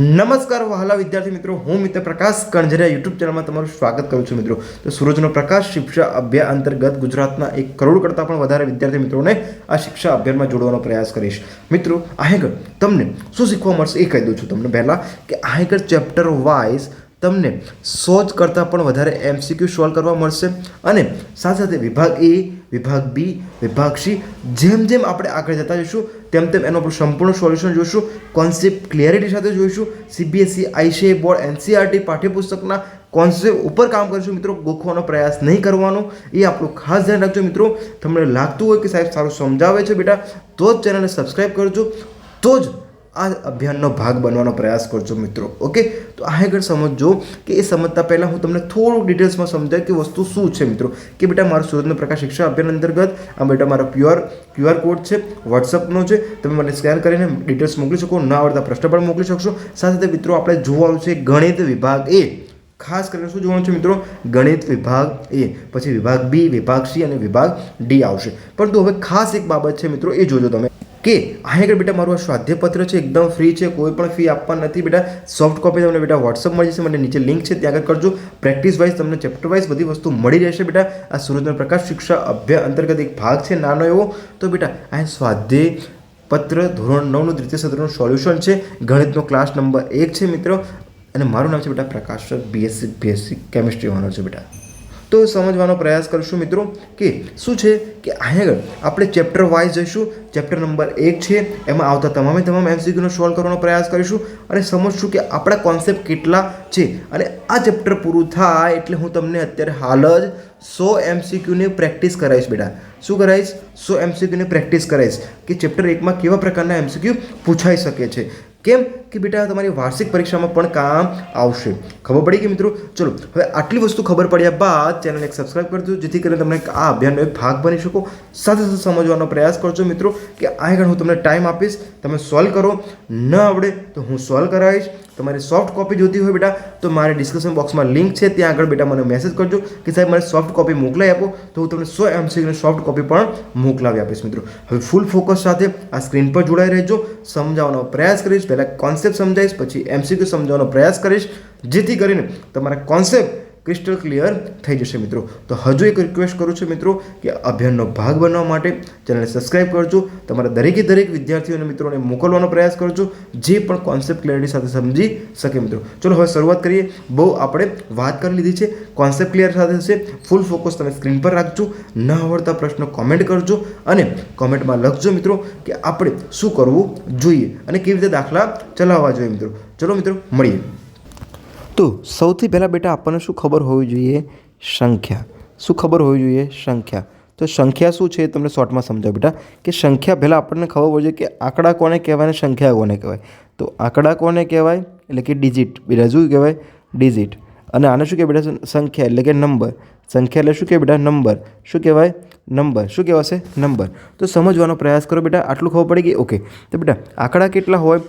નમસ્કાર વહાલા વિદ્યાર્થી મિત્રો, હું મિત્ર પ્રકાશ કણઝરિયા યુટ્યુબ ચેનલમાં તમારું સ્વાગત કરું છું મિત્રો. તો સૂરજનો પ્રકાશ શિક્ષા અભ્યાસ અંતર્ગત ગુજરાતના એક કરોડ કરતાં પણ વધારે વિદ્યાર્થી મિત્રોને આ શિક્ષા અભિયાનમાં જોડવાનો પ્રયાસ કરીશ. મિત્રો આગળ તમને શું શીખવા મળશે એ કહી દઉં છું તમને પહેલાં કે આગળ ચેપ્ટર વાઇઝ તમને સો જ કરતાં પણ વધારે એમસીક્યુ સોલ્વ કરવા મળશે અને સાથે સાથે વિભાગ એ વિભાગ બી, વિભાગ સી. જેમ જેમ આપણે આગળ જતા જઈશું, તેમ તેમ એનું આપણું સંપૂર્ણ સોલ્યુશન જોઈશું કોન્સેપ્ટ ક્લિયરિટી સાથે જોઈશું. સીબીએસસી આઈસીઆઈ બોર્ડ એનસીઆરટી પાઠ્યપુસ્તકના કોન્સેપ્ટ ઉપર કામ કરીશું મિત્રો. ગોખવાનો પ્રયાસ નહીં કરવાનો. એ આપણું ખાસ ધ્યાન રાખજો મિત્રો. તમને લાગતું હોય કે સાહેબ સારું સમજાવે છે બેટા, તો જ ચેનલને સબસ્ક્રાઈબ કરજો. તો જ આ અભિયાનનો ભાગ બનવાનો પ્રયાસ કરજો મિત્રો, ઓકે? તો આગળ સમજો કે એ સમજતા પહેલાં હું તમને થોડું ડિટેલ્સમાં સમજાય કે વસ્તુ શું છે મિત્રો. કે બેટા, મારું સુરતનો પ્રકાશ શિક્ષા અભિયાન અંતર્ગત, આ બેટા, મારો ક્યુઆર ક્યુઆર કોડ છે વોટ્સઅપનો છે. તમે મને સ્કેન કરીને ડિટેલ્સ મોકલી શકો, ના આવડતા પ્રશ્ન પણ મોકલી શકશો. સાથે સાથે મિત્રો, આપણે જોવાનું છે ગણિત વિભાગ એ. ખાસ કરીને શું જોવાનું છે મિત્રો? ગણિત વિભાગ એ. પછી વિભાગ બી, વિભાગ સી અને વિભાગ ડી આવશે. પરંતુ હવે ખાસ એક બાબત છે મિત્રો, એ જોજો તમે. કે અહીં આગળ બેટા મારું આ સ્વાધ્યાયપત્ર છે, એકદમ ફ્રી છે, કોઈ પણ ફી આપવા નથી બેટા. સોફ્ટ કોપી તમને બેટા વોટ્સઅપ મળી જશે, મને નીચે લિંક છે, ત્યાં આગળ કરજો. પ્રેક્ટિસ વાઇઝ તમને ચેપ્ટર વાઇઝ બધી વસ્તુ મળી રહેશે બેટા. આ સુરતનો પ્રકાશ શિક્ષા અભ્યાસ અંતર્ગત એક ભાગ છે, નાનો એવો. તો બેટા અહીં સ્વાધ્યાય પત્ર ધોરણ નવનું દ્વિતીય સત્રનું સોલ્યુશન છે. ગણિતનો ક્લાસ નંબર એક છે, મિત્રો. અને મારું નામ છે બેટા Prakash BSc BSc chemistry honour છે બેટા. તો સમજવાનો પ્રયાસ કરશું મિત્રો કે શું છે કે આગળ આપણે ચેપ્ટર વાઇઝ જઈશું. ચેપ્ટર નંબર એક છે, એમાં આવતા તમામે તમામ એમસીક્યુનો સોલ્વ કરવાનો પ્રયાસ કરીશું અને સમજશું કે આપણા કોન્સેપ્ટ કેટલા છે અને આ ચેપ્ટર પૂરું થાય એટલે હું તમને અત્યારે હાલ જ સો એમસીક્યુની પ્રેક્ટિસ કરાવીશ બેટા. શું કરાવીશ? સો એમસીક્યુની પ્રેક્ટિસ કરાવીશ કે ચેપ્ટર એકમાં કેવા પ્રકારના એમસીક્યુ પૂછાઈ શકે છે. કેમ કે બેટા તમારી વાર્ષિક પરીક્ષામાં પણ કામ આવશે. ખબર પડી કે મિત્રો? ચલો, હવે આટલી વસ્તુ ખબર પડ્યા બાદ ચેનલ એક સબસ્ક્રાઈબ કરજો જેથી કરીને તમને આ અભિયાનનો એક ભાગ બની શકો. સાથે સાથે સમજવાનો પ્રયાસ કરજો મિત્રો, કે આગળ હું તમને ટાઈમ આપીશ, તમે સોલ્વ કરો. ન આવડે તો હું સોલ્વ કરાવીશ. તમારે સોફ્ટ કોપી જોતી હોય બેટા, તો મારે ડિસ્ક્રિપ્શન બોક્સમાં લિંક છે, ત્યાં આગળ બેટા મને મેસેજ કરજો કે સાહેબ મારે સોફ્ટ કોપી મોકલાવી આપો, તો હું તમને સો એમસીની સોફ્ટ કોપી પણ મોકલાવી આપીશ મિત્રો. હવે ફૂલ ફોકસ સાથે આ સ્ક્રીન પર જોડાઈ રહેજો, સમજાવવાનો પ્રયાસ કરીશ, પહેલાં કોન્સેપ્ટ સમજાવીશ, પછી એમસીક્યુ સમજાવવાનો પ્રયાસ કરીશ, જેથી કરીને તમારા કોન્સેપ્ટ ક્રિસ્ટલ ક્લિયર થઈ જશે મિત્રો. તો હજુ એક રિક્વેસ્ટ કરું છું મિત્રો કે અભિયાનનો ભાગ બનવા માટે ચેનલને સબસ્ક્રાઇબ કરજો. તમારા દરેકે દરેક વિદ્યાર્થીઓ અને મિત્રોને મોકલવાનો પ્રયાસ કરજો. જે પણ કોન્સેપ્ટ ક્લિયરિટી સાથે સમજી શકે મિત્રો. ચલો હવે શરૂઆત કરીએ. બહુ આપણે વાત કરી લીધી છે. કોન્સેપ્ટ ક્લિયર સાથે છે ફૂલ ફોકસ તમે સ્ક્રીન પર રાખજો. ન આવડતા પ્રશ્નો કોમેન્ટ કરજો અને કોમેન્ટમાં લખજો મિત્રો કે આપણે શું કરવું જોઈએ અને કેવી રીતે દાખલા ચલાવવા જોઈએ મિત્રો. ચલો મિત્રો, મળીએ. તો સૌથી પહેલાં બેટા આપણને શું ખબર હોવી જોઈએ? સંખ્યા. શું ખબર હોવી જોઈએ? સંખ્યા. તો સંખ્યા શું છે એ તમને શોર્ટમાં સમજાવ બેટા. કે સંખ્યા પહેલાં આપણને ખબર હોય જોઈએ કે આંકડા કોને કહેવાય અને સંખ્યા કોને કહેવાય. તો આંકડા કોને કહેવાય? એટલે કે ડિજિટ બેટા શું કહેવાય? ડિજિટ અને આને શું કહેવાય બેટા? સંખ્યા. એટલે કે નંબર સંખ્યા એટલે શું કહેવાય બેટા? નંબર શું કહેવાય? નંબર શું કહેવાશે? નંબર તો સમજવાનો પ્રયાસ કરો બેટા. આટલું ખબર પડી ગઈ? ઓકે તો બેટા, આંકડા કેટલા હોય?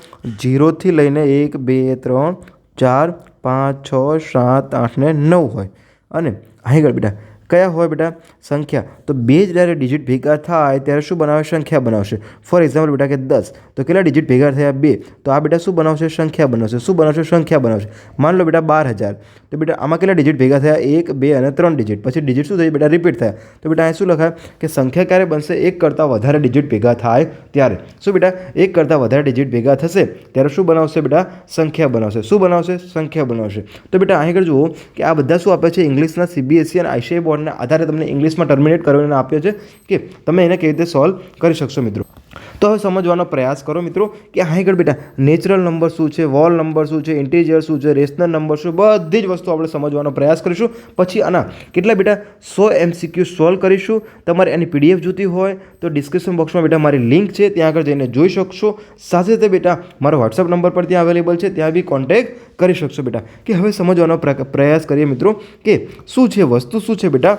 જીરોથી લઈને એક, બે, ત્રણ, ચાર પાંચ, છ, સાત, આઠ ને નવ હોય. અને આગળ બેટા, કયા હોય બેટા? સંખ્યા. તો બે જ જ્યારે ડિજિટ ભેગા થાય ત્યારે શું બનાવે? સંખ્યા બનાવશે. ફોર એક્ઝામ્પલ બેટા કે દસ, તો કેટલા ડિજિટ ભેગા થયા? બે. તો આ બેટા શું બનાવશે? સંખ્યા બનાવશે. શું બનાવશે? સંખ્યા બનાવશે. માન લો બેટા બાર હજાર. તો બેટા, આમાં કેટલા ડિજિટ ભેગા થયા? એક, બે અને ત્રણ ડિજિટ પછી ડિજિટ શું થયું? બેટા રિપીટ થયા. તો બેટા, અહીં શું લખાય? કે સંખ્યા ક્યારે બનશે? એક કરતાં વધારે ડિજિટ ભેગા થાય ત્યારે. શું બેટા? એક કરતાં વધારે ડિજિટ ભેગા થશે ત્યારે શું બનાવશે બેટા? સંખ્યા બનાવશે. શું બનાવશે? સંખ્યા બનાવશે. તો બેટા, અહીં આગળ જુઓ કે આ બધા શું આપે છે? ઇંગ્લિશના સીબીએસસી અને આઈસીઆઈ બોર્ડના આધારે તમને ઇંગ્લિશમાં ટર્મિનેટ કરીને આપ્યો છે કે તમે એને કેવી રીતે સોલ્વ કરી શકશો મિત્રો. તો હવે સમજવાનો પ્રયાસ કરો મિત્રો કે આગળ બેટા નેચરલ નંબર શું છે વોલ નંબર શું છે ઇન્ટીજર શું છે રેશનલ નંબર શું બધી જ વસ્તુ આપણે સમજવાનો પ્રયાસ કરીશું. પછી આના કેટલા બેટા સો એમસીક્યુ સોલ્વ કરીશું. તમારે એની પીડીએફ જોતી હોય તો ડિસ્ક્રિપ્શન બોક્સમાં બેટા મારી લિંક છે, ત્યાં આગળ જઈને જોઈ શકશો. સાથે સાથે બેટા મારો વોટ્સઅપ નંબર પર ત્યાં અવેલેબલ છે, ત્યાં બી કોન્ટેક કરી શકશો બેટા. કે હવે સમજવાનો પ્રયાસ કરીએ મિત્રો કે શું છે, વસ્તુ શું છે બેટા?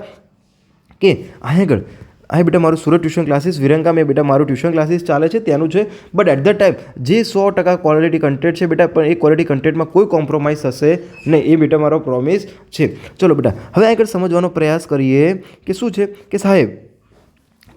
કે અહીં આગળ અહીં બેટા, મારું સુરત ટ્યુશન ક્લાસીસ વિરંગા મેં બેટા, મારું ટ્યુશન ક્લાસીસ ચાલે છે, ત્યાંનું છે. બટ એટ ધ ટાઈમ જે સો ટકા ક્વોલિટી કન્ટેન્ટ છે બેટા, પણ એ ક્વોલિટી કન્ટેન્ટમાં કોઈ કોમ્પ્રોમાઇઝ થશે નહીં, એ બેટા મારો પ્રોમિસ છે. ચલો બેટા, હવે આગળ સમજવાનો પ્રયાસ કરીએ કે શું છે? કે સાહેબ,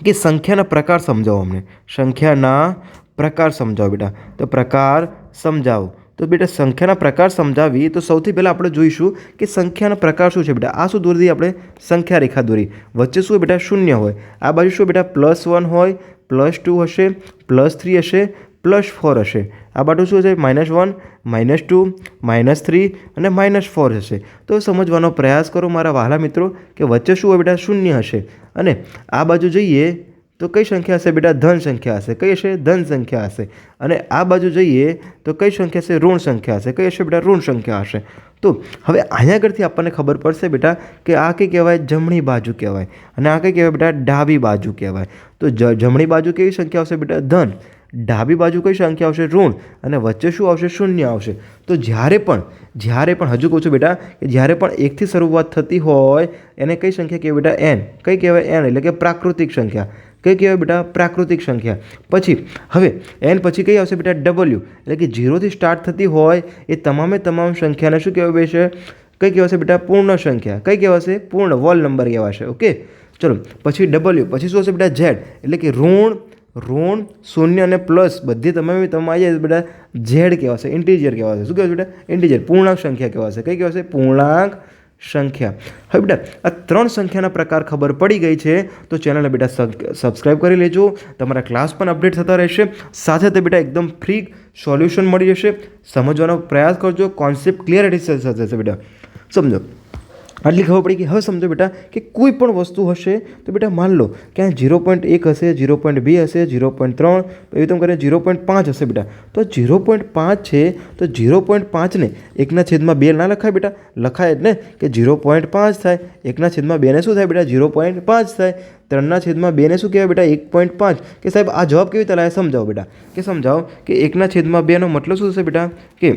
કે સંખ્યાના પ્રકાર સમજાવો અમને. સંખ્યાના પ્રકાર સમજાવો બેટા. તો પ્રકાર સમજાવો. તો બેટા સંખ્યાના પ્રકાર સમજાવી તો સૌથી પહેલાં આપણે જોઈશું કે સંખ્યાના પ્રકાર શું છે બેટા. આ શું દોરી આપણે? સંખ્યા રેખા દોરી. વચ્ચે શું બેટા? શૂન્ય હોય. આ બાજુ શું બેટા? પ્લસ વન હોય, પ્લસ ટુ હશે, પ્લસ થ્રી હશે, પ્લસ ફોર હશે. આ બાજુ શું છે minus one, minus two, minus three અને માઇનસ ફોર હશે. તો સમજવાનો પ્રયાસ કરો મારા વહાલા મિત્રો કે વચ્ચે શું હોય બેટા? શૂન્ય હશે. અને આ બાજુ જઈએ તો કઈ સંખ્યા હશે બેટા? ધન સંખ્યા હશે. કઈ હશે? ધન સંખ્યા હશે. અને આ બાજુ જઈએ તો કઈ સંખ્યા હશે? ઋણ સંખ્યા હશે. કઈ હશે બેટા? ઋણ સંખ્યા હશે. તો હવે અહીંયા આગળથી આપણને ખબર પડશે બેટા કે આ કઈ કહેવાય? જમણી બાજુ કહેવાય. અને આ કઈ કહેવાય બેટા? ડાબી બાજુ કહેવાય. તો જમણી બાજુ કેવી સંખ્યા આવશે બેટા? ધન. ડાબી બાજુ કઈ સંખ્યા આવશે? ઋણ. અને વચ્ચે શું આવશે? શૂન્ય આવશે. તો જ્યારે પણ જ્યારે પણ, હજુ કહું છું બેટા કે જ્યારે પણ એકથી શરૂઆત થતી હોય, એને કઈ સંખ્યા કહેવાય બેટા? એન કઈ કહેવાય? એન એટલે કે પ્રાકૃતિક સંખ્યા. કઈ કહેવાય બેટા? પ્રાકૃતિક સંખ્યા. પછી, હવે, એન પછી કઈ આવશે બેટા? ડબલ્યુ એટલે કે ઝીરોથી સ્ટાર્ટ થતી હોય એ તમામે તમામ સંખ્યાને શું કહેવાય છે કઈ કહેવાશે બેટા? પૂર્ણ સંખ્યા. કઈ કહેવાશે? પૂર્ણ. વોલ નંબર કહેવાશે. ઓકે ચલો, પછી ડબલ્યુ પછી શું હશે બેટા? ઝેડ એટલે કે ઋણ ઋણ, શૂન્ય અને પ્લસ બધી તમે તમે આવી જાય બેટા. ઝેડ કહેવાશે. ઇન્ટીજર કહેવાશે. શું કહેવાશે બેટા? ઇન્ટીજર પૂર્ણાંક સંખ્યા કહેવાશે. કઈ કહેવાશે? પૂર્ણાંક સંખ્યા. હવે બેટા, આ ત્રણ સંખ્યાના પ્રકાર ખબર પડી ગઈ છે, તો ચેનલને બેટા સબસ્ક્રાઈબ કરી લેજો. તમારા ક્લાસ પણ અપડેટ થતા રહેશે. સાથે તે બેટા એકદમ ફ્રી સોલ્યુશન મળી જશે. સમજવાનો પ્રયાસ કરજો. કોન્સેપ્ટ ક્લિયરિટી સાથે બેટા. સમજો. આટલી ખબર પડી કે હવે સમજો બેટા કે કોઈ પણ વસ્તુ હશે, તો બેટા માન લો કે આ ઝીરો પોઈન્ટ એક હશે ઝીરો પોઈન્ટ બે હશે ઝીરો પોઈન્ટ ત્રણ એવી તમે કરીને ઝીરો પોઈન્ટ પાંચ હશે બેટા. તો ઝીરો પોઈન્ટ પાંચ છે, તો ઝીરો પોઈન્ટ પાંચને એકના છેદમાં બે ના લખાય બેટા. લખાય ને કે ઝીરો પોઈન્ટ પાંચ થાય, એકના છેદમાં બેને શું થાય બેટા? ઝીરો પોઈન્ટ પાંચ થાય. ત્રણના છેદમાં બેને શું કહેવાય બેટા? એક પોઈન્ટ પાંચ. કે સાહેબ, આ જવાબ કેવી રીતે લાવે સમજાવો બેટા. કે સમજાવો કે એકના છેદમાં બેનો મતલબ શું થશે બેટા? કે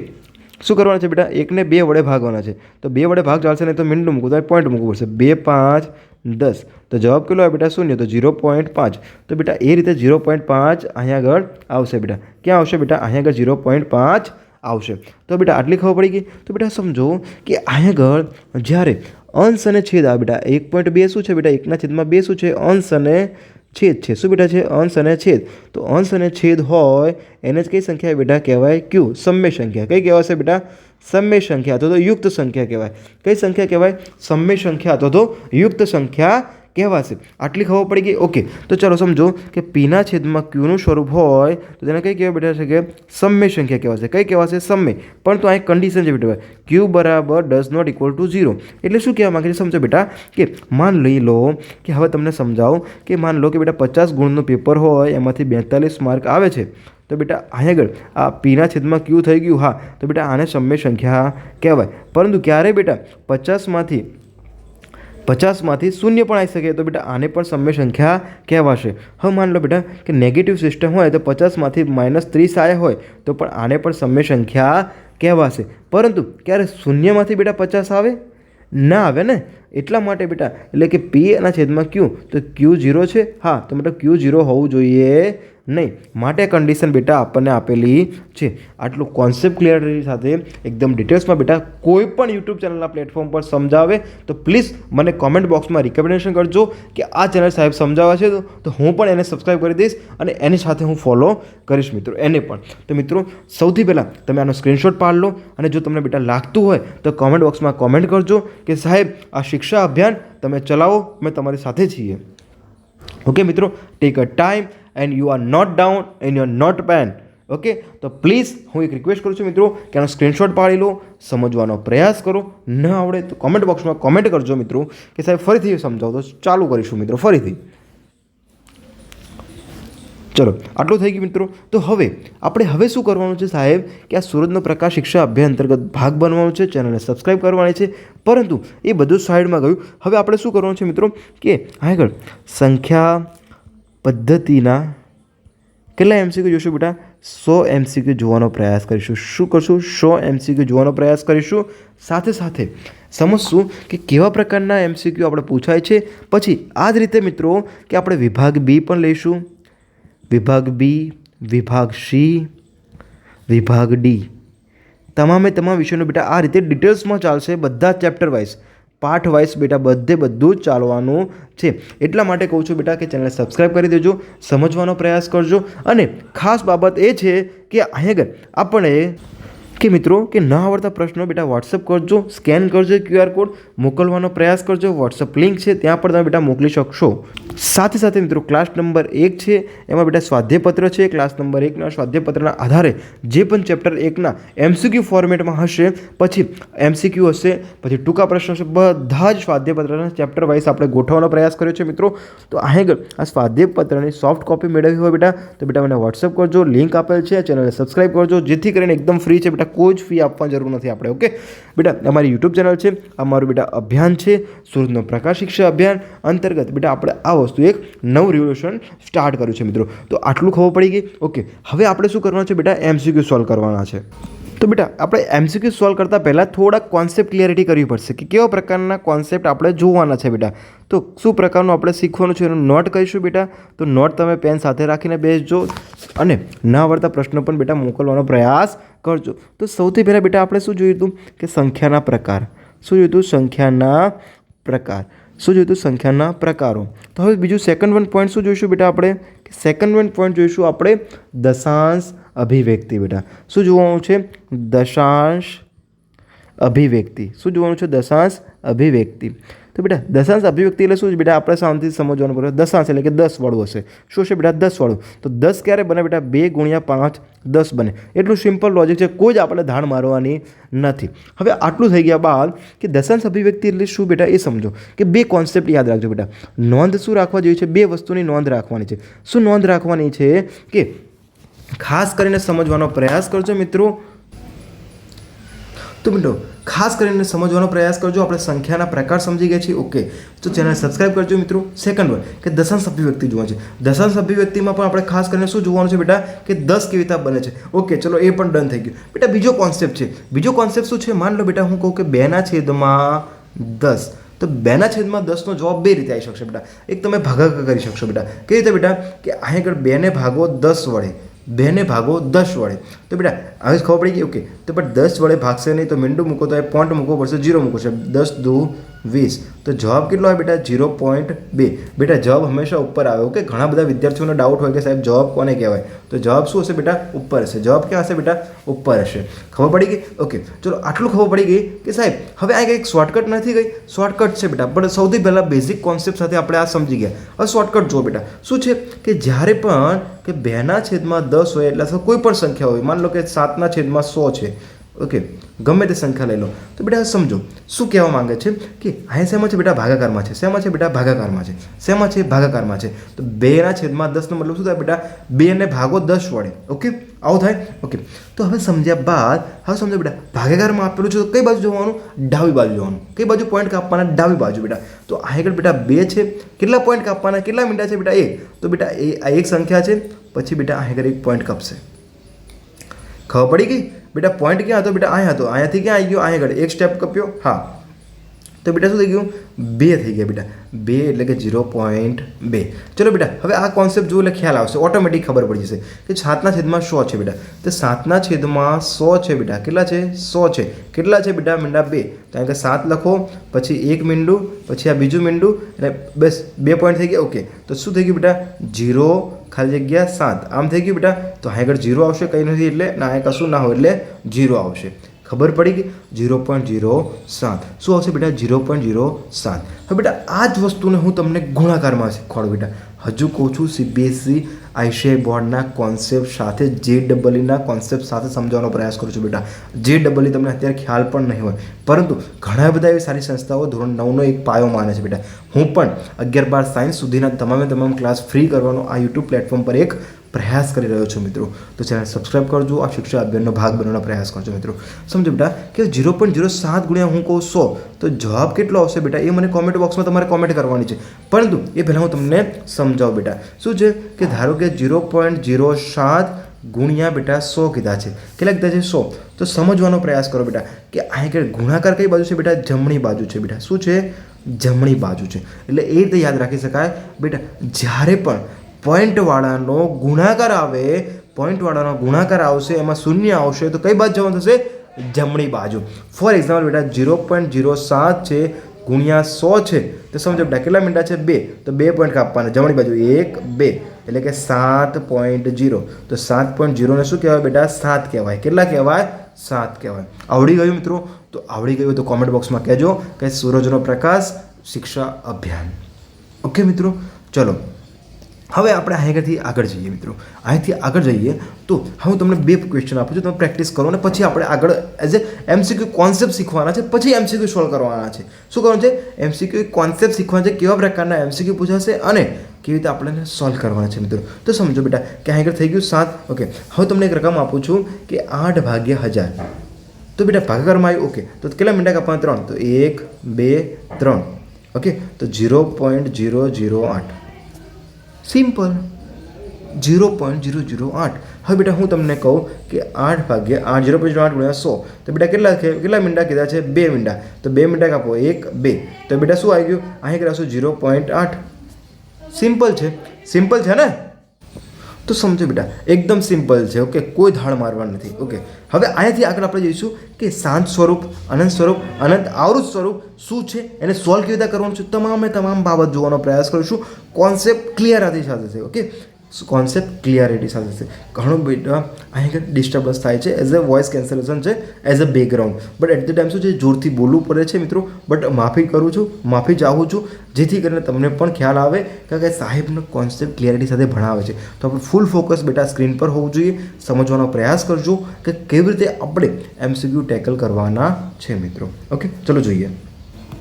શું કરવાનું છે બેટા? એકને બે વડે ભાગવાના છે. તો બે વડે ભાગ ચાલશે નહીં તો મિનિટ મૂકવું, તો પોઈન્ટ મૂકવું પડશે. બે, પાંચ, દસ. તો જવાબ કેટલો આવે બેટા? શૂન્ય. તો ઝીરો પોઈન્ટ પાંચ. તો બેટા, એ રીતે ઝીરો પોઈન્ટ પાંચ અહીંયા આગળ આવશે બેટા. ક્યાં આવશે બેટા? અહીંયા આગળ ઝીરો પોઈન્ટ પાંચ આવશે. તો બેટા, આટલી ખબર પડી ગઈ? તો બેટા, સમજો કે અહીંયા આગળ જ્યારે અંશ અને છેદ આવે બેટા, એક પોઈન્ટ બે શું છે બેટા? એકના છેદમાં બે શું છે? અંશ અને છેદ છે. શું બેટા છે? અંશ અને છેદ. તો અંશ અને છેદ હોય, એને જ કઈ સંખ્યા બેટા કહેવાય? ક્યુ? સમ્ય સંખ્યા. કઈ કહેવાશે બેટા? સમ્ય સંખ્યા. અથવા તો યુક્ત સંખ્યા કહેવાય. કઈ સંખ્યા કહેવાય? સમ્ય સંખ્યા. અથવા તો યુક્ત સંખ્યા કહેવાશે. આટલી ખબર પડી ગઈ? ઓકે તો ચાલો સમજો કે પીના છેદમાં ક્યુનું સ્વરૂપ હોય, તો તેને કઈ કહેવાય બેટા? છે કે સમય સંખ્યા કહેવાશે. કઈ કહેવાશે? સમય. પણ તો અહીં કન્ડિશન છે બેટા. ક્યુ બરાબર does not equal to zero એટલે શું કહેવા માગે છે? સમજો બેટા કે માન લઈ લો કે હવે તમને સમજાવો કે માન લો કે બેટા પચાસ ગુણનું પેપર હોય, એમાંથી બેતાલીસ માર્ક આવે છે. તો બેટા અહીં આગળ આ પીના છેદમાં ક્યુ થઈ ગયું? હા. તો બેટા, આને સમય સંખ્યા કહેવાય. પરંતુ ક્યારે બેટા? પચાસમાંથી પચાસમાંથી શૂન્ય પણ આવી શકે. તો બેટા, આને પણ સમય સંખ્યા કહેવાશે. હવે માન લો બેટા કે નેગેટિવ સિસ્ટમ હોય તો પચાસમાંથી માઇનસ ત્રીસ આવ્યા હોય, તો પણ આને પણ સમય સંખ્યા કહેવાશે. પરંતુ ક્યારે શૂન્યમાંથી બેટા પચાસ આવે? ના આવે ને? એટલા માટે બેટા, એટલે કે પી એના છેદમાં ક્યુ તો ક્યુ ઝીરો છે. હા, તો બેટા ક્યુ ઝીરો હોવું જોઈએ નહીં, માટે કન્ડિશન બેટા આપણને આપેલી છે. આટલું કોન્સેપ્ટ ક્લિયરિટી સાથે એકદમ ડિટેલ્સમાં બેટા કોઈ પણ યુટ્યુબ ચેનલના પ્લેટફોર્મ પર સમજાવે તો પ્લીઝ મને કોમેન્ટ બોક્સમાં રિકમેન્ડેશન કરજો કે આ ચેનલ સાહેબ સમજાવે છે તો- હું પણ એને સબસ્ક્રાઈબ કરી દઈશ અને એની સાથે હું ફોલો કરીશ મિત્રો, એને પણ. તો મિત્રો, સૌથી પહેલાં તમે આનો સ્ક્રીનશોટ પાડ લો અને જો તમને બેટા લાગતું હોય તો કોમેન્ટ બોક્સમાં કોમેન્ટ કરજો કે સાહેબ, આ શિક્ષા અભિયાન તમે ચલાવો મેં તમારી સાથે છીએ. ઓકે મિત્રો take a time and you are not down and you are not pen okay તો પ્લીઝ હું એક રિક્વેસ્ટ કરું છું મિત્રો કે આનો સ્ક્રીનશોટ પાડી લો, સમજવાનો પ્રયાસ કરો. ન આવડે તો કોમેન્ટ બોક્સમાં કોમેન્ટ કરજો મિત્રો કે સાહેબ ફરીથી સમજાવો. તો ચાલુ કરીશું મિત્રો ફરીથી. ચલો, આટલું થઈ ગયું મિત્રો. તો હવે આપણે હવે શું કરવાનું છે સાહેબ? કે આ સુરતનો પ્રકાશ શિક્ષા અભિયાન અંતર્ગત ભાગ બનવાનો છે, ચેનલને સબસ્ક્રાઇબ કરવાની છે. પરંતુ એ બધું સાઈડમાં ગયું. હવે આપણે શું કરવાનું છે મિત્રો? કે આગળ સંખ્યા પદ્ધતિના કેટલા એમસીક્યુ જોઈશું બેટા? સો એમસીક્યુ જોવાનો પ્રયાસ કરીશું. શું કરશું? સો એમસીક્યુ જોવાનો પ્રયાસ કરીશું. સાથે સાથે સમજશું કે કેવા પ્રકારના એમસીક્યુ આપણે પૂછાય છે. પછી આ જ રીતે મિત્રો કે આપણે વિભાગ બી પણ લઈશું. વિભાગ બી, વિભાગ સી, વિભાગ ડી. તમામે તમામ વિષયનું બેટા આ રીતે ડિટેલ્સમાં ચાલશે બધા ચેપ્ટર વાઇઝ. પાઠ વાઇઝ બેટા બધે બધું જ ચાલવાનું છે. એટલા માટે કહું છું બેટા કે ચેનલને સબસ્ક્રાઈબ કરી દેજો, સમજવાનો પ્રયાસ કરજો. અને ખાસ બાબત એ છે કે અહીં આગળ આપણે કે મિત્રો, કે ન આવડતા પ્રશ્નો, બેટા વોટ્સઅપ કરજો સ્કેન કરજો ક્યુઆર કોડ મોકલવાનો પ્રયાસ કરજો. વોટ્સઅપ લિંક છે, ત્યાં પણ તમે બેટા મોકલી શકશો. સાથે સાથે મિત્રો ક્લાસ નંબર એક છે, એમાં બેટા સ્વાધ્યાયપત્ર છે. ક્લાસ નંબર એકના સ્વાધ્યાયપત્રના આધારે જે પણ ચેપ્ટર એકના એમસીક્યુ ફોર્મેટમાં હશે, પછી એમસીક્યુ હશે, પછી ટૂંકા પ્રશ્નો હશે, બધા જ સ્વાધ્યાયપત્રના ચેપ્ટર વાઇઝ આપણે ગોઠવવાનો પ્રયાસ કર્યો છે મિત્રો. તો આગળ આ સ્વાધ્યાયપત્રની સોફ્ટ કોપી મેળવવી હોય બેટા, તો બેટા મને વોટ્સઅપ કરજો લિંક આપેલ છે ચેનલને સબસ્ક્રાઇબ કરજો, જેથી કરીને એકદમ ફ્રી છે બેટા કોઈ જ ફી આપવાની જરૂર નથી આપણે ઓકે બેટા, અમારી યુટ્યુબ ચેનલ છે, અમારું બેટા અભિયાન છે સુરતનો પ્રકાશ શિક્ષા અભિયાન અંતર્ગત, બેટા, આપણે આ વસ્તુ એક નવું રિવોલ્યુશન સ્ટાર્ટ કર્યું છે, મિત્રો. તો આટલું ખબર પડી ગઈ? ઓકે હવે આપણે શું કરવાનું છે, બેટા? એમસીક્યુ સોલ્વ કરવાના છે. તો બેટા, આપણે એમસીક્યુ સોલ્વ કરતાં પહેલાં થોડાક કોન્સેપ્ટ ક્લિયરિટી કરવી પડશે કે કેવા પ્રકારના કોન્સેપ્ટ આપણે જોવાના છે, બેટા. તો શું પ્રકારનું આપણે શીખવાનું છે, એનું નોટ કહીશું, બેટા? તો નોટ તમે પેન સાથે રાખીને બેસજો અને ના આવડતા પ્રશ્નો પણ, બેટા, મોકલવાનો પ્રયાસ કરજો. તો સૌથી પહેલાં બેટા આપણે શું જોયું હતું? કે સંખ્યાના પ્રકાર. શું જોયું હતું? સંખ્યાના પ્રકાર. શું જોયું હતું? સંખ્યાના પ્રકારો. તો હવે બીજું સેકન્ડ વન પોઈન્ટ શું જોઈશું બેટા આપણે? કે સેકન્ડ વન પોઈન્ટ જોઈશું આપણે દશાંશ અભિવ્યક્તિ બેટા. શું જોવાનું છે? દશાંશ અભિવ્યક્તિ. શું જોવાનું છે? દશાંશ અભિવ્યક્તિ. તો બેટા દશાંશ અભિવ્યક્તિ એટલે શું છે? બેટા આપણે શાંતિથી સમજવાનું પડે. દશાંશ એટલે કે દસ વાળું હશે. શું છે બેટા? દસ વાળું તો દસ ક્યારે બને બેટા? બે ગુણ્યા પાંચ દસ બને. એટલું સિમ્પલ લોજિક છે. કોઈ જ આપણે ધાણ મારવાની નથી. હવે આટલું થઈ ગયા બાદ કે દશાંશ અભિવ્યક્તિ એટલે શું બેટા? એ સમજો. કે બે કોન્સેપ્ટ યાદ રાખજો બેટા. નોંધ શું રાખવા જેવી છે? બે વસ્તુની નોંધ રાખવાની છે. શું નોંધ રાખવાની છે? કે ખાસ કરીને સમજવાનો પ્રયાસ કરજો મિત્રો. તો મિત્રો, ખાસ કરીને સમજવાનો પ્રયાસ કરજો. આપણે સંખ્યાના પ્રકાર સમજી ગયા છીએ. ઓકે તો ચેનલ સબસ્ક્રાઇબ કરજો મિત્રો. સેકન્ડ વન કે દશાંશ અભિવ્યક્તિ જોવા છે. દશાંશ અભિવ્યક્તિમાં પણ આપણે ખાસ કરીને શું જોવાનું છે બેટા? કે દસ કેવી રીતે બને છે. ઓકે ચલો એ પણ ડન થઈ ગયું. બેટા, બીજો કોન્સેપ્ટ છે. બીજો કોન્સેપ્ટ શું છે? માન લો બેટા, હું કહું કે બેના છેદમાં દસ. તો બેના છેદમાં દસનો જવાબ બે રીતે આવી શકશે બેટા. એક તમે ભાગાકાર કરી શકશો બેટા. કેવી રીતે બેટા? કે અહીં આગળ બેને ભાગો દસ વડે. બેને ભાગો દસ વડે. તો બેટા હવે ખબર પડી ગઈ? ઓકે તો પણ દસ વડે ભાગશે નહીં તો મીંડું મૂકો તો એ પોઈન્ટ મૂકવો પડશે જીરો મૂકવો છે દસ દુ વીસ. તો જવાબ કેટલો આવે બેટા? જીરો પોઈન્ટ બે. બેટા, જવાબ હંમેશા ઉપર આવે. ઓકે? ઘણા બધા વિદ્યાર્થીઓને ડાઉટ હોય કે સાહેબ, જવાબ કોને કહેવાય? તો જવાબ શું હશે બેટા? ઉપર હશે. જવાબ ક્યાં હશે બેટા? ઉપર હશે. ખબર પડી ગઈ? ઓકે. ચલો, આટલું ખબર પડી ગઈ કે સાહેબ, હવે આ કંઈક શોર્ટકટ નથી ગઈ? શોર્ટકટ છે બેટા. પણ સૌથી પહેલાં બેઝિક કોન્સેપ્ટ સાથે આપણે આ સમજી ગયા. હવે શોર્ટકટ જુઓ બેટા. શું છે? કે જ્યારે પણ કે બેના છેદમાં દસ હોય એટલે કોઈ પણ સંખ્યા હોય, માન લો કે સાતના છેદમાં સો છે ઓકે ગમે તે સંખ્યા લઈ લો. તો બેટા સમજો, શું કહેવા માંગે છે? કે અહીંયા શેમાં છે બેટા? ભાગાકારમાં છે. શેમાં છે બેટા? ભાગાકારમાં છે. શેમાં છે? ભાગાકારમાં છે. તો બેના છેદમાં દસનો મતલબ શું થાય બેટા? બેને ભાગો દસ વડે. ઓકે આવું થાય? ઓકે તો હવે સમજ્યા બાદ, હવે સમજો બેટા, ભાગાકારમાં આપેલું છે તો કઈ બાજુ જોવાનું? ડાબી બાજુ જોવાનું. કઈ બાજુ પોઈન્ટ કાપવાના? ડાબી બાજુ બેટા. તો આગળ બેટા બે છે. કેટલા પોઈન્ટ કાપવાના? કેટલા મીંડા છે બેટા? એક. તો બેટા એ આ એક સંખ્યા છે. પછી બેટા આગળ એક પોઈન્ટ કાપશે. ખબર પડી ગઈ? બેટા પોઈન્ટ ક્યાં હતો બેટા અહીંયા હતો અહીંયાથી ક્યાં આવી ગયો અહીંયા આગળ એક સ્ટેપ કપ્યો હા તો બેટા શું થઈ ગયું? બે થઈ ગયા બેટા। બે એટલે કે ઝીરો પોઈન્ટ બે। ચલો બેટા, હવે આ કોન્સેપ્ટ જોયું એટલે ખ્યાલ આવશે. ઓટોમેટિક ખબર પડી જશે કે સાતના છેદમાં સો છે બેટા. તો સાતના છેદમાં સો છે બેટા. કેટલા છે? સો છે. કેટલા છે બેટા? મીંડા બે. કારણ કે સાત લખો, પછી એક મીંડું, પછી આ બીજું મીંડું, અને બસ બે પોઈન્ટ થઈ ગયા. ઓકે. તો શું થઈ ગયું બેટા? ઝીરો ખાલી જગ્યા સાત. આમ થઈ ગયું બેટા. તો અહીં આગળ ઝીરો આવશે કંઈ નથી એટલે ના અહીં કશું ના હોય એટલે ઝીરો આવશે. ખબર પડી કે ઝીરો પોઈન્ટ ઝીરો સાત. શું આવશે બેટા? ઝીરો પોઈન્ટ ઝીરો સાત. હવે બેટા, આ જ વસ્તુને હું તમને ગુણાકારમાં શીખવાડું બેટા. હજુ કહું છું સીબીએસઈ આઈસીઆઈ બોર્ડના કોન્સેપ્ટ સાથે જે ડબલઈના કોન્સેપ્ટ સાથે સમજાવવાનો પ્રયાસ કરું છું બેટા. જે ડબલઈ તમને અત્યારે ખ્યાલ પણ નહીં હોય. પરંતુ ઘણા બધા એવી સારી સંસ્થાઓ ધોરણ નવનો એક પાયો માને છે બેટા. હું પણ અગિયાર બાર સાયન્સ સુધીના તમામે તમામ ક્લાસ ફ્રી કરવાનો આ યુટ્યુબ પ્લેટફોર્મ પર એક પ્રયાસ કરી રહ્યો છું મિત્રો. તો ચેનલ સબસ્ક્રાઇબ કરજો. આ શિક્ષા અભિયાનનો ભાગ બનવાનો પ્રયાસ કરજો મિત્રો. સમજો બેટા કે ઝીરો પોઈન્ટ ઝીરો સાત ગુણ્યા હું કહું સો, તો જવાબ કેટલો આવશે બેટા? એ મને કોમેન્ટ બોક્સમાં તમારે કોમેન્ટ કરવાની છે. પરંતુ એ પહેલાં હું તમને સમજાવું બેટા. શું છે? કે ધારો કે ઝીરો પોઈન્ટ ઝીરો સાત ગુણ્યા બેટા સો કીધા છે. કેટલા કીધા છે? સો. તો સમજવાનો પ્રયાસ કરો બેટા કે અહીં કે ગુણાકાર કઈ બાજુ છે બેટા? જમણી બાજુ છે બેટા. શું છે? જમણી બાજુ છે. એટલે એ રીતે યાદ રાખી શકાય. બેટા, જ્યારે પણ પોઈન્ટવાળાનો ગુણાકાર આવે પોઈન્ટવાળાનો ગુણાકાર આવશે, એમાં શૂન્ય આવશે, તો કઈ બાજુ જવાનું થશે? જમણી બાજુ. ફોર એક્ઝામ્પલ બેટા ઝીરો પોઈન્ટ ઝીરો સાત છે, ગુણ્યા સો છે. તો સમજો બેટા, કેટલા મિનિટા છે? બે. તો બે પોઈન્ટ કાપવાના. જમણી બાજુ એક, બે. એટલે કે સાત પોઈન્ટ જીરો. તો સાત પોઈન્ટ જીરોને શું કહેવાય બેટા? સાત કહેવાય. કેટલા કહેવાય? સાત કહેવાય. આવડી ગયું મિત્રો? તો આવડી ગયું તો કોમેન્ટ બોક્સમાં કહેજો કે સૂરજનો પ્રકાશ શિક્ષા અભિયાન. ઓકે મિત્રો? ચલો. હવે આપણે અહીંયાથી આગળ જઈએ મિત્રો. અહીંથી આગળ જઈએ તો હું તમને બે ક્વેશ્ચન આપું છું. તમે પ્રેક્ટિસ કરો અને પછી આપણે આગળ એઝ એ એમસીક્યુ કોન્સેપ્ટ શીખવાના છે. પછી એમસીક્યુ સોલ્વ કરવાના છે. શું કરવાનું છે? એમસીક્યુ કોન્સેપ્ટ શીખવાના છે. કેવા પ્રકારના એમસીક્યુ પૂછાશે અને કેવી રીતે આપણે સોલ્વ કરવાના છે મિત્રો? તો સમજો બેટા કે આગળ થઈ ગયું સાત ઓકે હવે તમને એક રકમ આપું છું કે આઠ ભાગ્યા હજાર. તો બેટા ભાગાકારમાં આવ્યું ઓકે તો કેટલા મિનિટ આપવાના ત્રણ. તો એક, બે, ત્રણ. ઓકે તો ઝીરો પોઈન્ટ ઝીરો ઝીરો આઠ. Simple zero point zero zero આઠ. હવે બેટા, હું તમને કહું કે આઠ ભાગ્યા આઠ ઝીરો પોઈન્ટ આઠ ગુણ્યા સો. તો બેટા, કેટલા કેટલા મીંડા કીધા છે? બે મીંડા તો બે મીંડા કાપો એક, બે. તો બેટા, શું આવી ગયું? અહીં કરાશું ઝીરો પોઈન્ટ આઠ. સિમ્પલ છે. સિમ્પલ છે ને? તો સમજો બેટા, એકદમ સિમ્પલ છે, ઓકે? કોઈ ધાડ મારવા નથી, ઓકે? હવે અહીંયાથી આગળ આપણે જઈશું કે શાંત સ્વરૂપ, અનંત સ્વરૂપ, અનંત આવૃત સ્વરૂપ શું છે? એને સોલ્વ કેવી રીતે કરવાનું છે? તમામે તમામ બાબત જોવાનો પ્રયાસ કરીશું. કોન્સેપ્ટ ક્લિયર આથી સાથે છે, ઓકે? કોન્સેપ્ટ ક્લિયરિટી સાથે છે ઘણું બેટા અહીં ડિસ્ટર્બન્સ થાય છે એઝ અ વોઇસ કેન્સલેશન છે as a background but at the time શું છે, જોરથી બોલવું પડે છે મિત્રો. બટ માફી કરું છું, માફી ચાહું છું, જેથી કરીને તમને પણ ખ્યાલ આવે કે કે સાહેબનો કોન્સેપ્ટ ક્લિયરિટી સાથે ભણાવે છે. તો આપણે ફૂલ ફોકસ બેટા સ્ક્રીન પર હોવું જોઈએ. સમજવાનો પ્રયાસ કરજો કે કેવી રીતે આપણે એમસીક્યુ ટેકલ કરવાના છે મિત્રો. ઓકે ચલો જોઈએ.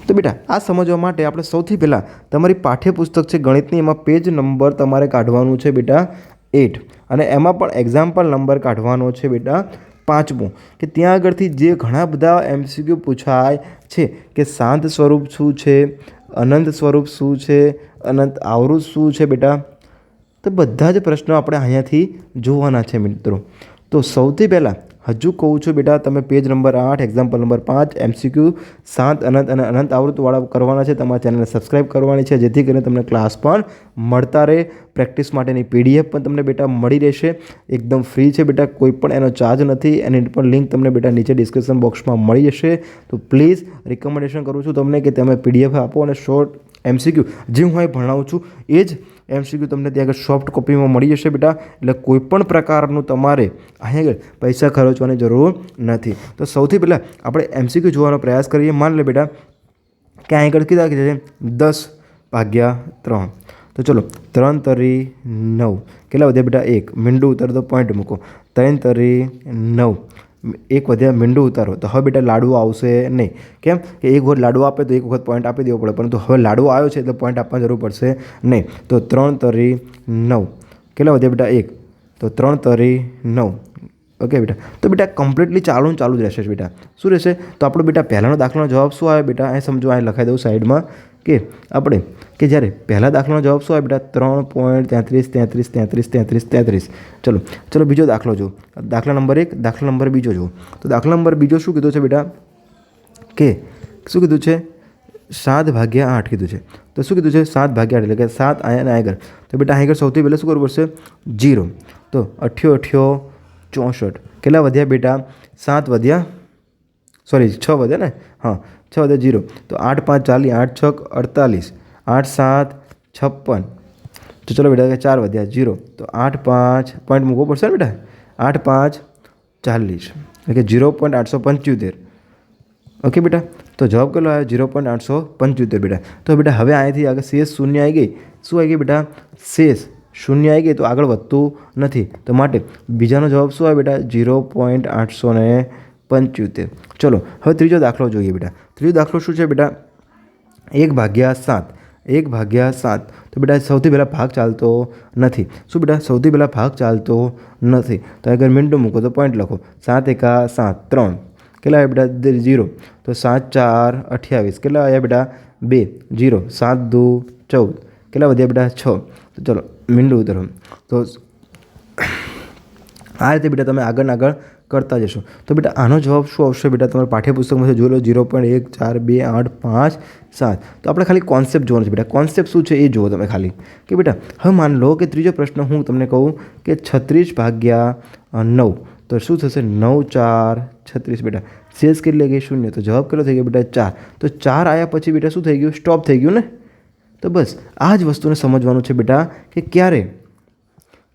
તો બેટા, આ સમજવા માટે આપણે સૌથી પહેલાં તમારી પાઠ્યપુસ્તક છે ગણિતની, એમાં પેજ નંબર તમારે કાઢવાનું છે બેટા એટ. અને એમાં પણ એક્ઝામ્પલ નંબર કાઢવાનો છે બેટા પાંચમું. કે ત્યાં આગળથી જે ઘણા બધા એમસીક્યુ પૂછાય છે કે શાંત સ્વરૂપ શું છે, અનંત સ્વરૂપ શું છે, અનંત આવૃત શું છે બેટા? તો બધા જ પ્રશ્નો આપણે અહીંયાથી જોવાના છે મિત્રો. તો સૌથી પહેલાં હજુ કહું છું બેટા, તમે પેજ નંબર આઠ એક્ઝામ્પલ નંબર પાંચ એમસીક્યુ સાત, અનંત અને અનંત આવૃત્તવાળા કરવાના છે. તમારા ચેનલને સબસ્ક્રાઈબ કરવાની છે, જેથી કરીને તમને ક્લાસ પણ મળતા રહે. પ્રેક્ટિસ માટેની પીડીએફ પણ તમને બેટા મળી રહેશે. એકદમ ફ્રી છે બેટા, કોઈ પણ એનો ચાર્જ નથી. એની પણ લિંક તમને બેટા નીચે ડિસ્ક્રિપ્શન બોક્સમાં મળી જશે. તો પ્લીઝ રિકમેન્ડેશન કરું છું તમને કે તમે પીડીએફ આપો અને શોર્ટ એમસીક્યુ જે હું અહીં ભણાવું છું, એ જ એમસીક્યુ તમને ત્યાં આગળ સોફ્ટ કોપીમાં મળી જશે બેટા. એટલે કોઈ પણ પ્રકારનું તમારે અહીં આગળ પૈસા ખર્ચવાની જરૂર નથી. તો સૌથી પહેલાં આપણે એમસીક્યુ જોવાનો પ્રયાસ કરીએ. માન લે બેટા કે અહીં આગળ કીધા છે? દસ ભાગ્યા ત્રણ. તો ચલો, ત્રણ તરી નવ. કેટલા વધ્યા બેટા? એક. મીંડું ઉતરતો પોઈન્ટ મૂકો. ત્રણ તરી નવ. એક વધ્યા મીંડું ઉતારો, તો હવે બેટા લાડુ આવશે નહીં. કેમ કે એક વખત લાડુ આપે તો એક વખત પોઈન્ટ આપી દેવો પડે, પરંતુ હવે લાડુ આવ્યો છે એટલે પોઈન્ટ આપવાની જરૂર પડશે નહીં. તો ત્રણ તરી નવ. કેટલા વધ્યા બેટા? એક. તો ત્રણ તરી નવ. ઓકે બેટા. તો બેટા કમ્પ્લીટલી ચાલુ ચાલુ જ રહેશે બેટા. શું રહેશે? તો આપણો બેટા પહેલાંનો દાખલાનો જવાબ શું આવે બેટા? અહીં સમજો, અહીં લખાઈ દઉં સાઈડમાં કે આપણે કે જ્યારે પહેલા દાખલાનો જવાબ શું આવે બેટા, ત્રણ પોઈન્ટ તેત્રીસ તેત્રીસ તેત્રીસ તેત્રીસ તેત્રીસ. ચલો ચલો બીજો દાખલો જો દાખલા નંબર એક, દાખલા નંબર બીજો જો તો દાખલા નંબર બીજો શું કીધું છે બેટા? કે શું કીધું છે? સાત ભાગ્યા આઠ કીધું છે. તો શું કીધું છે? સાત ભાગ્યા આઠ, એટલે કે સાત અહીંયા અને આગળ. તો બેટા આગળ સૌથી પહેલાં શું કરવું પડશે? જીરો. તો અઠ્યો અઠ્યો, ચોસઠ. કેટલા વધ્યા બેટા? સાત વધ્યા, સોરી, છ વધ્યા ને? હા, છ વધ્યા જીરો. તો આઠ, પાંચ, ચાલીસ, આઠ છક અડતાલીસ. આઠ સાત છપ્પન તો ચલો બેટા કે ચાર વધ્યા જીરો તો આઠ પાંચ પોઈન્ટ મૂકવો પડશે ને બેટા આઠ પાંચ ચાલીસ એટલે કે જીરો પોઈન્ટ આઠસો પંચોતેર ઓકે બેટા તો જવાબ કેટલો આવ્યો જીરો પોઈન્ટ આઠસો પંચોતેર બેટા તો બેટા હવે અહીંયાથી આગળ શેષ શૂન્ય આવી ગઈ શું આવી ગઈ બેટા શેષ શૂન્ય આવી ગઈ તો આગળ વધતું નથી। તો માટે બીજાનો જવાબ શું આવે બેટા? જીરો પોઈન્ટ આઠસો ને પંચોતેર. ચલો, હવે ત્રીજો દાખલો જોઈએ બેટા. ત્રીજો દાખલો શું છે બેટા? એક ભાગ્યા સાત. એક ભાગ્યા સાત તો બેટા સૌથી પહેલાં ભાગ ચાલતો નથી શું બેટા સૌથી પહેલાં ભાગ ચાલતો નથી તો આગળ મિનિટો મૂકો તો પોઈન્ટ લખો સાત એકા સાત ત્રણ કેટલા આવ્યા બેટા જીરો તો સાત ચાર અઠ્યાવીસ કેટલા આવ્યા બેટા બે જીરો સાત દુ ચૌદ કેટલા વધ્યા બેટા છ તો ચલો મીંડું ઉતરો તો આ રીતે બેટા તમે આગળ ને આગળ કરતા જશો. તો બેટા, આનો જવાબ શું આવશે બેટા? તમારા પાઠ્યપુસ્તકમાંથી જોઈ લો, જીરો પોઈન્ટ એક, ચાર, બે, આઠ, પાંચ, સાત. તો આપણે ખાલી કોન્સેપ્ટ જોવાનો છે બેટા. કોન્સેપ્ટ શું છે એ જુઓ તમે ખાલી. કે બેટા, હવે માન લો કે ત્રીજો પ્રશ્ન હું તમને કહું કે છત્રીસ ભાગ્યા નવ. તો શું થશે? નવ, ચાર, છત્રીસ બેટા. શેષ કેટલી ગઈ શૂન્ય. તો જવાબ કેટલો થઈ ગયો બેટા? ચાર. તો ચાર આવ્યા પછી બેટા શું થઈ ગયું? સ્ટોપ થઈ ગયું ને? તો બસ, આ જ વસ્તુને સમજવાનું છે બેટા કે ક્યારે?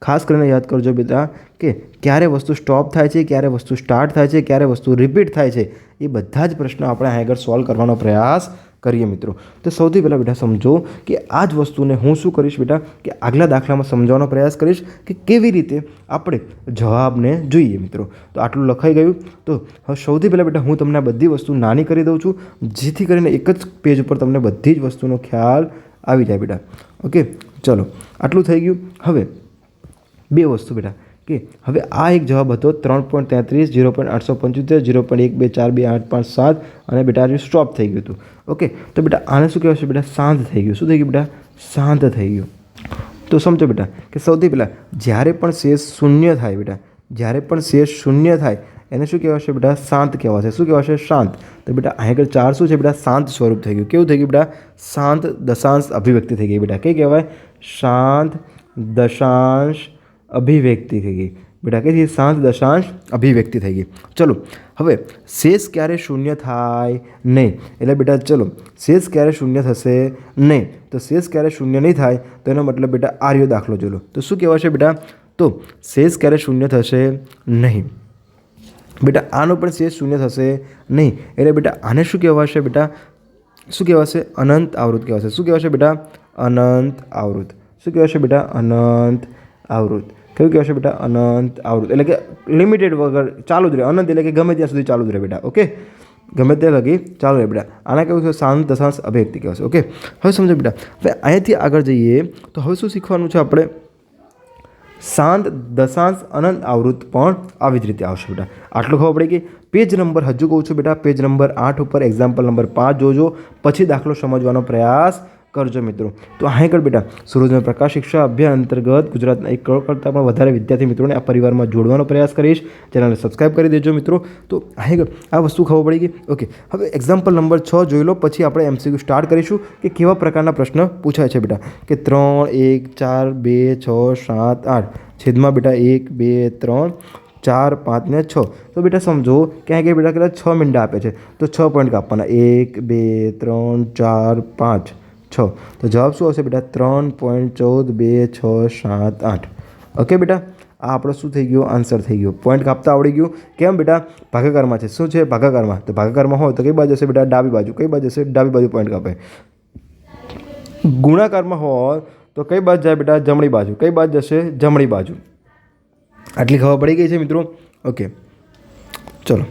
ખાસ કરીને યાદ કરજો બેટા, કે ક્યારે વસ્તુ સ્ટોપ થાય છે, ક્યારે વસ્તુ સ્ટાર્ટ થાય છે, ક્યારે વસ્તુ રિપીટ થાય છે, એ બધા જ પ્રશ્નો આપણે આગળ સોલ્વ કરવાનો પ્રયાસ કરીએ મિત્રો. તો સૌથી પહેલાં બેટા સમજો કે આ જ વસ્તુને હું શું કરીશ બેટા, કે આગલા દાખલામાં સમજાવવાનો પ્રયાસ કરીશ કે કેવી રીતે આપણે જવાબને જોઈએ મિત્રો. તો આટલું લખાઈ ગયું. તો સૌથી પહેલાં બેટા હું તમને બધી વસ્તુ નાની કરી દઉં છું, જેથી કરીને એક જ પેજ ઉપર તમને બધી જ વસ્તુનો ખ્યાલ આવી જાય બેટા. ઓકે ચલો, આટલું થઈ ગયું. હવે બે વસ્તુ બેટા, કે હવે આ એક જવાબ હતો ત્રણ પોઈન્ટ તેત્રીસ, જીરો પોઈન્ટ આઠસો પંચોતેર, જીરો પોઈન્ટ એક બે ચાર બે આઠ પાંચ સાત અને બેટા આજે સ્ટોપ થઈ ગયું હતું. ઓકે તો બેટા આને શું કહેવાય છે બેટા? શાંત થઈ ગયું. શું થઈ ગયું બેટા? શાંત થઈ ગયું. તો સમજો બેટા, કે સૌથી પહેલાં જ્યારે પણ શેષ શૂન્ય થાય બેટા, જ્યારે પણ શેષ શૂન્ય થાય, એને શું કહેવાશે બેટા? શાંત કહેવાશે. શું કહેવાશે? શાંત. તો બેટા અહીં આગળ ચાર શું છે બેટા? શાંત સ્વરૂપ થઈ ગયું. કેવું થઈ ગયું બેટા? શાંત દશાંશ અભિવ્યક્તિ થઈ ગઈ બેટા. કઈ કહેવાય? શાંત દશાંશ અભિવ્યક્તિ થઈ ગઈ. બેટા કઈ શાંત દશાંશ અભિવ્યક્તિ થઈ ગઈ. ચલો, હવે શેષ ક્યારે શૂન્ય થાય? નહીં. એટલે બેટા ચલો, શેષ ક્યારે શૂન્ય થશે? નહીં. તો શેષ ક્યારે શૂન્ય નહીં થાય, તો એનો મતલબ બેટા આર્યો દાખલો જોલો તો શું કહેવાશે બેટા? તો શેષ ક્યારે શૂન્ય થશે? નહીં. બેટા, આનો પણ શેષ શૂન્ય થશે નહીં. એટલે બેટા, આને શું કહેવાશે બેટા? શું કહેવાશે? અનંત આવૃત કહેવાશે. શું કહેવાશે બેટા? અનંત આવૃત શું કહેવાશે બેટા? અનંત આવૃત કયું કહેવાશે બેટા? અનંત આવૃત એટલે કે લિમિટેડ વગર ચાલુ જ રહે. અનંત એટલે કે ગમે ત્યાં સુધી ચાલુ જ રહે બેટા ઓકે ગમે ત્યાં લગી ચાલુ રહે બેટા. આના કેવું છે? શાંત દશાંશ અભિવ્યક્તિ કહેવાશે ઓકે હવે સમજો બેટા, હવે અહીંયાથી આગળ જઈએ, તો હવે શું શીખવાનું છે આપણે? શાંત દશાંશ, અનંત આવૃત પણ આવી જ રીતે આવશે બેટા. આટલું ખબર પડે કે પેજ નંબર હજુ કહું છું બેટા, પેજ નંબર આઠ ઉપર એક્ઝામ્પલ નંબર પાંચ જોજો. પછી દાખલો સમજવાનો પ્રયાસ કરજો મિત્રો. તો અહીં આગળ બેટા, સૂરજના પ્રકાશ શિક્ષા અભિયાન અંતર્ગત ગુજરાતના એક કરોડ કરતાં પણ વધારે વિદ્યાર્થી મિત્રોને આ પરિવારમાં જોડવાનો પ્રયાસ કરીશ. ચેનલને સબસ્ક્રાઈબ કરી દેજો મિત્રો. તો આગળ આ વસ્તુ ખબર પડી ગઈ? ઓકે હવે એક્ઝામ્પલ નંબર છ જોઈ લો, પછી આપણે એમસીક્યુ સ્ટાર્ટ કરીશું કે કેવા પ્રકારના પ્રશ્ન પૂછાય છે બેટા? કે ત્રણ, એક, ચાર, બે, છ, સાત, આઠ. છેદમાં બેટા એક, બે, ત્રણ, ચાર, પાંચ ને છ. તો બેટા સમજો ક્યાં ક્યાંય બેટા કેટલા છ મિનિટ આપે છે? તો છ પોઈન્ટ કાપવાના. એક, બે, ત્રણ, ચાર, પાંચ. છ. તો જવાબ શું હશે બેટા? ત્રણ પોઈન્ટ ચૌદ, બે, છ, સાત, આઠ. ઓકે બેટા? આ આપણો શું થઈ ગયો? આન્સર થઈ ગયો. પોઈન્ટ કાપતા આવડી ગયું. કેમ બેટા? ભાગાકારમાં છે. શું છે? ભાગાકારમાં. તો ભાગાકારમાં હોય તો કઈ બાજુ હશે બેટા? ડાબી બાજુ. કઈ બાજુ હશે? ડાબી બાજુ પોઈન્ટ કાપે. ગુણાકારમાં હોય તો કઈ બાજુ જાય બેટા? જમણી બાજુ. કઈ બાજુ જશે જમણી બાજુ. આટલી ખબર પડી ગઈ છે મિત્રો? ઓકે ચલો.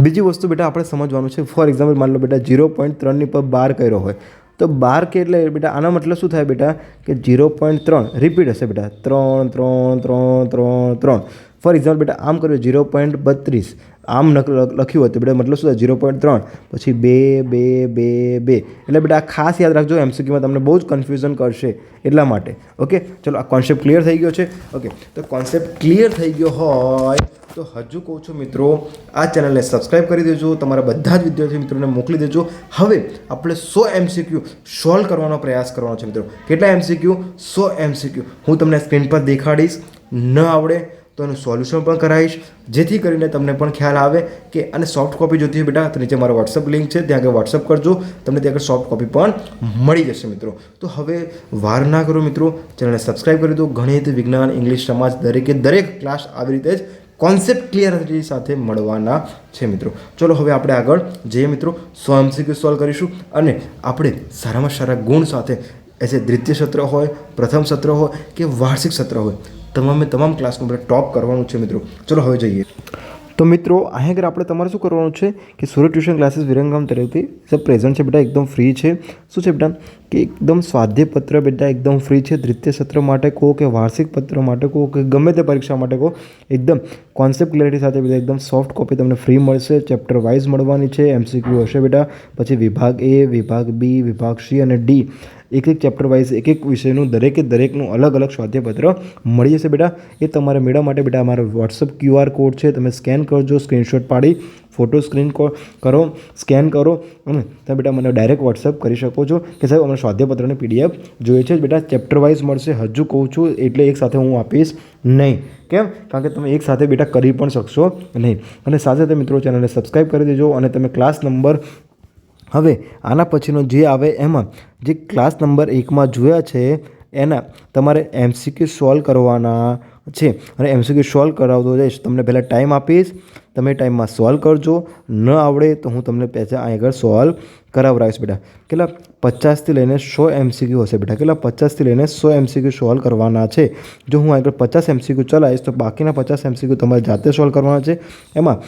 બીજી વસ્તુ બેટા આપણે સમજવાનું છે. ફોર એક્ઝામ્પલ માની લો બેટા જીરો પોઈન્ટ ત્રણની પર બાર કર્યો હોય. તો બાર કે એટલે બેટા, આનો મતલબ શું થાય બેટા કે ઝીરો પોઈન્ટ ત્રણ રિપીટ હશે બેટા. ત્રણ ત્રણ ત્રણ ત્રણ ત્રણ. ફોર એક્ઝામ્પલ બેટા, આમ કર્યું ઝીરો પોઈન્ટ બત્રીસ. આમ લખ્યું હતું બેટા મતલબ શું થાય? ઝીરો પોઈન્ટ ત્રણ, પછી બે બે બે બે. એટલે બેટા આ ખાસ યાદ રાખજો એમસીક્યુમાં તમને બહુ જ કન્ફ્યુઝન કરશે એટલા માટે. ઓકે ચલો, આ કોન્સેપ્ટ ક્લિયર થઈ ગયો છે? ઓકે તો કોન્સેપ્ટ ક્લિયર થઈ ગયો હોય તો હજુ કહું છું મિત્રો, આ ચેનલને સબસ્ક્રાઈબ કરી દેજો. તમારા બધા જ વિદ્યાર્થી મિત્રોને મોકલી દેજો. હવે આપણે સો એમસીક્યુ સોલ્વ કરવાનો પ્રયાસ કરવાનો છે મિત્રો. કેટલા એમસીક્યુ સો એમસીક્યુ હું તમને સ્ક્રીન પર દેખાડીશ. ન આવડે તો એનું સોલ્યુશન પણ કરાવીશ. જેથી કરીને તમને પણ ખ્યાલ આવે કે અને સોફ્ટ કોપી જોતી હોય બેટા, તો નીચે મારો વોટ્સઅપ લિંક છે, ત્યાં આગળ વોટ્સઅપ કરજો. તમને ત્યાં આગળ સોફ્ટ કોપી પણ મળી જશે મિત્રો. તો હવે વાર ના કરો મિત્રો, ચેનલને સબસ્ક્રાઇબ કરી દો. ગણિત, વિજ્ઞાન, ઇંગ્લિશ, સમાજ દરેકે દરેક ક્લાસ આવી રીતે જ કોન્સેપ્ટ ક્લિયરિટી સાથે મળવાના છે મિત્રો. ચલો હવે આપણે આગળ જઈએ મિત્રો. સો એમસીક્યુ સોલ્વ કરીશું અને આપણે સારામાં સારા ગુણ સાથે એસે દ્વિતીય સત્ર હોય પ્રથમ સત્ર હોય કે વાર્ષિક સત્ર હોય તમામે તમામ ક્લાસનું આપણે ટોપ કરવાનું છે મિત્રો ચલો હવે જઈએ તો મિત્રો અહીં આગળ આપણે તમારે શું કરવાનું છે કે સુરત ટ્યુશન ક્લાસીસ વિરંગામ તરફથી સર પ્રેઝન્ટ છે બેટા એકદમ ફ્રી છે શું છે બેટા કે એકદમ સ્વાધ્ય પત્ર બેટા એકદમ ફ્રી છે દ્વિતીય સત્ર માટે કહો કે વાર્ષિક પત્ર માટે કહો કે ગમે તે પરીક્ષા માટે કહો એકદમ કોન્સેપ્ટ ક્લેરિટી સાથે બેટા એકદમ સોફ્ટ કોપી તમને ફ્રી મળશે ચેપ્ટર વાઇઝ મળવાની છે એમસીક્યુ હશે બેટા, પછી વિભાગ એ વિભાગ બી વિભાગ સી અને ડી એક એક ચેપ્ટર વાઇઝ એક એક વિષયનું દરેકે દરેકનું અલગ અલગ સ્વાધ્યાયપત્ર મળી જશે બેટા. એ તમારે મેળવવા માટે બેટા અમારો વોટ્સઅપ ક્યુઆર કોડ છે, તમે સ્કેન કરજો સ્ક્રીનશોટ પાડી ફોટો સ્ક્રીન કરો સ્કેન કરો અને તમે બેટા મને ડાયરેક્ટ વોટ્સઅપ કરી શકો છો કે સાહેબ, અમારે સ્વાધ્યાયપત્રની પીડીએફ જોઈએ છે. બેટા ચેપ્ટર વાઇઝ મળશે. હજુ કહું છું, એટલે એક સાથે હું આપીશ નહીં. કેમ? કારણ કે તમે એક સાથે બેટા કરી પણ શકશો નહીં. અને સાથે સાથે મિત્રો ચેનલને સબસ્ક્રાઈબ કરી દેજો અને તમે ક્લાસ નંબર હવે આના પછીનો જે આવે એમાં, જે ક્લાસ નંબર એકમાં જોયા છે, એના તમારે એમસીક્યુ સોલ્વ કરવાના છે. અને એમસીક્યુ સોલ્વ કરાવતો જઈશ. તમને પહેલાં ટાઈમ આપીશ. તમે ટાઈમમાં સોલ્વ કરજો. ન આવડે તો હું તમને અહીં આગળ સોલ્વ કરાવડાવીશ બેટા. કેટલા? પચાસથી લઈને સો એમસીક્યુ હશે બેટા. કેટલા? પચાસથી લઈને સો એમસીક્યુ સોલ્વ કરવાના છે. જો હું આગળ પચાસ એમસીક્યુ ચલાવીશ તો બાકીના પચાસ એમસીક્યુ તમારે જાતે સોલ્વ કરવાના છે. એમાં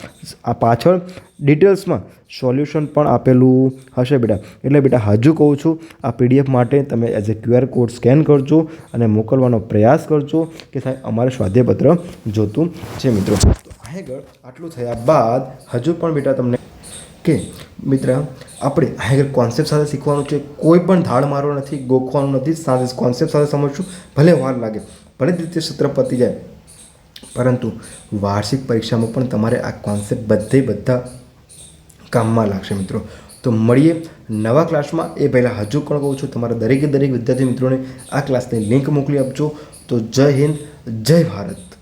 આ પાછળ ડિટેલ્સમાં સોલ્યુશન પણ આપેલું હશે બેટા. એટલે બેટા, હજુ કહું છું, આ પીડીએફ માટે તમે as a QR code scan કરજો અને મોકલવાનો પ્રયાસ કરજો કે સાહેબ, અમારે સ્વાધ્યાયપત્ર જોતું છે મિત્રો. આગળ આટલું થયા બાદ હજુ પણ બેટા તમને કે મિત્ર, આપણે હાયર કોન્સેપ્ટ સાથે શીખવાનું છે, કોઈ પણ ધાડ મારવો નથી, ગોખવાનું નથી સાથે કોન્સેપ્ટ સાથે સમજશું, ભલે વાર લાગે, ભલે રીતે સત્ર પતી જાય. પરંતુ વાર્ષિક પરીક્ષામાં પણ તમારે આ કોન્સેપ્ટ બધે બધા કામમાં લાગશે મિત્રો. તો મળીએ નવા ક્લાસમાં એ પહેલાં હજુ પણ કહું છું, તમારા દરેકે દરેક વિદ્યાર્થી મિત્રોને આ ક્લાસની લિંક મોકલી આપજો. તો જય હિન્દ, જય ભારત.